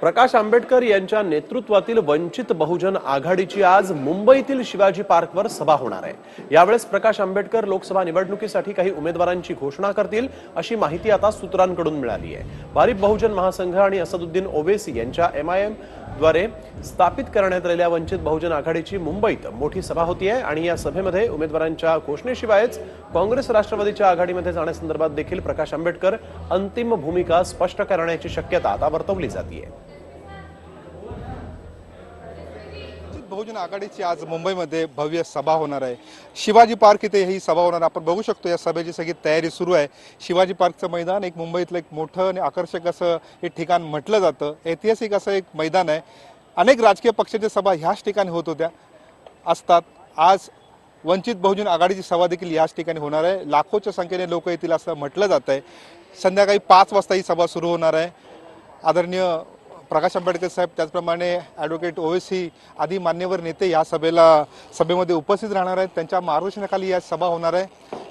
प्रकाश आंबेडकर यांच्या नेतृत्वातील वंचित बहुजन आघाडीची आज मुंबईतील शिवाजी पार्कवर सभा होणार आहे. यावेळेस प्रकाश आंबेडकर लोकसभा निवडणुकीसाठी काही उमेदवारांची घोषणा करतील अशी माहिती आता सूत्रांकडून मिळाली आहे. भारिप बहुजन महासंघ आणि असदुद्दीन ओवेसी यांच्या एमआयएम द्वारे स्थापित करण्यात आलेल्या वंचित बहुजन आघाडीची मुंबईत मोठी सभा होती आहे आणि या सभेमध्ये उमेदवारांच्या घोषणेशिवायच काँग्रेस राष्ट्रवादीच्या आघाडीमध्ये जाण्यासंदर्भात देखील प्रकाश आंबेडकर अंतिम भूमिका स्पष्ट करण्याची शक्यता आता वर्तवली जाते बहुजन आघाडीची आज मुंबईमध्ये भव्य सभा होणार आहे. शिवाजी पार्क इथे ही सभा होणार. आपण बघू शकतो या सभेची सगळी तयारी सुरू आहे. शिवाजी पार्कचं मैदान एक मुंबईतलं एक मोठं आणि आकर्षक असं हे ठिकाण म्हटलं जातं. ऐतिहासिक असं एक मैदान आहे. अनेक राजकीय पक्षाच्या सभा ह्याच ठिकाणी होत होत्या असतात. आज वंचित बहुजन आघाडीची सभा देखील याच ठिकाणी होणार आहे. लाखोच्या संख्येने लोक येतील असं म्हटलं जात आहे संध्याकाळी पाच वाजता ही सभा सुरू होणार आहे. आदरणीय प्रकाश आंबेडकर साहेब त्याचप्रमाणे ॲडव्होकेट ओवेसी आदी मान्यवर नेते या सभेला सभेमध्ये उपस्थित राहणार आहेत. त्यांच्या मार्गदर्शनाखाली या सभा होणार आहे.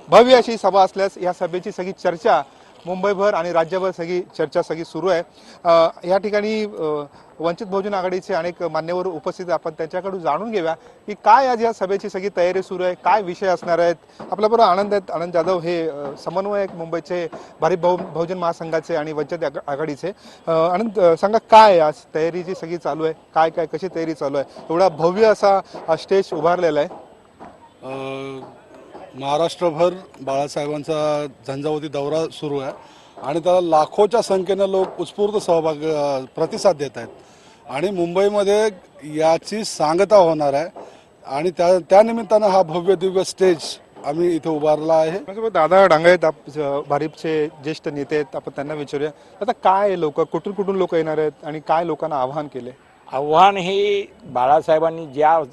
भव्य अशी सभा असल्यास या सभेची सगळी चर्चा मुंबईभर आणि राज्यभर सगळी चर्चा सगळी सुरू आहे. या ठिकाणी वंचित बहुजन आघाडीचे अनेक मान्यवर उपस्थित आपण त्यांच्याकडून जाणून घेऊया की काय आज या सभेची सगळी तयारी सुरू आहे काय विषय असणार आहेत? आपल्याबरोबर आनंद आहेत. आनंद जाधव हे समन्वयक मुंबईचे भारिप बहु बहुजन महासंघाचे आणि वंचित आघा- आघाडीचे. आनंद सांगा काय आहे आज तयारीची सगळी चालू आहे? काय काय कशी तयारी चालू आहे? एवढा भव्य असा स्टेज उभारलेला आहे. महाराष्ट्रभर बाळासाहेबांचा झंझावती दौरा सुरू आहे. आणि त्याला लाखोच्या संख्येनं लोक उत्स्फूर्त सहभाग प्रतिसाद देत आहेत. आणि मुंबईमध्ये याची सांगता होणार आहे. आणि त्या त्यानिमित्तानं हा भव्य दिव्य स्टेज आम्ही इथे उभारला आहे. दादा डांगे आहेत. आप- अ, भारिपचे ज्येष्ठ नेते आहेत. आपण त्यांना विचारूया. आता काय लोक? कुठून कुठून लोक येणार आहेत? आणि काय लोकांना आव्हान केले आव्हान हे बाळासाहेबांनी ज्या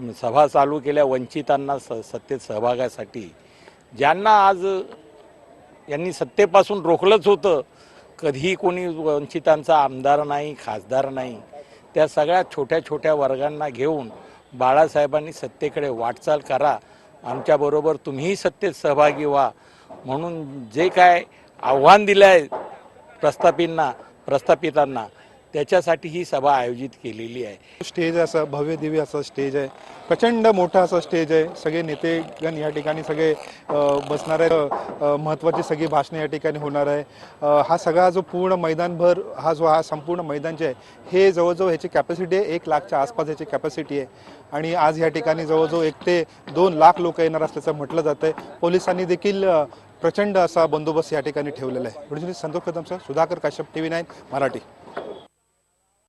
सभा चालू केल्या वंचितांना स सत्तेत सहभागासाठी. ज्यांना आज यांनी सत्तेपासून रोखलंच होतं कधीही कोणी वंचितांचा आमदार नाही खासदार नाही त्या सगळ्या छोट्या छोट्या वर्गांना घेऊन बाळासाहेबांनी सत्तेकडे वाटचाल करा. आमच्याबरोबर तुम्हीही सत्तेत सहभागी व्हा. म्हणून जे काय आव्हान दिलं आहे प्रस्थापितांना प्रस्थापितांना त्याच्यासाठी ही सभा आयोजित केलेली आहे. स्टेज असं भव्य दिव्य असं स्टेज आहे. प्रचंड मोठा असं स्टेज आहे. सगळे नेतेगण या ठिकाणी सगळे बसणार आहे महत्त्वाची सगळी भाषणे या ठिकाणी होणार आहे. हा सगळा जो पूर्ण मैदानभर हा जो हा संपूर्ण मैदान जे आहे हे जवळजवळ ह्याची कॅपॅसिटी आहे एक लाखच्या आसपास ह्याची कॅपॅसिटी आहे. आणि आज या ठिकाणी जवळजवळ एक ते दोन लाख लोक येणार असल्याचं म्हटलं जातं आहे. पोलिसांनी देखील प्रचंड असा बंदोबस्त या ठिकाणी ठेवलेला आहे. Santosh Kadam sir Sudhakar Kashyap TV nine Marathi.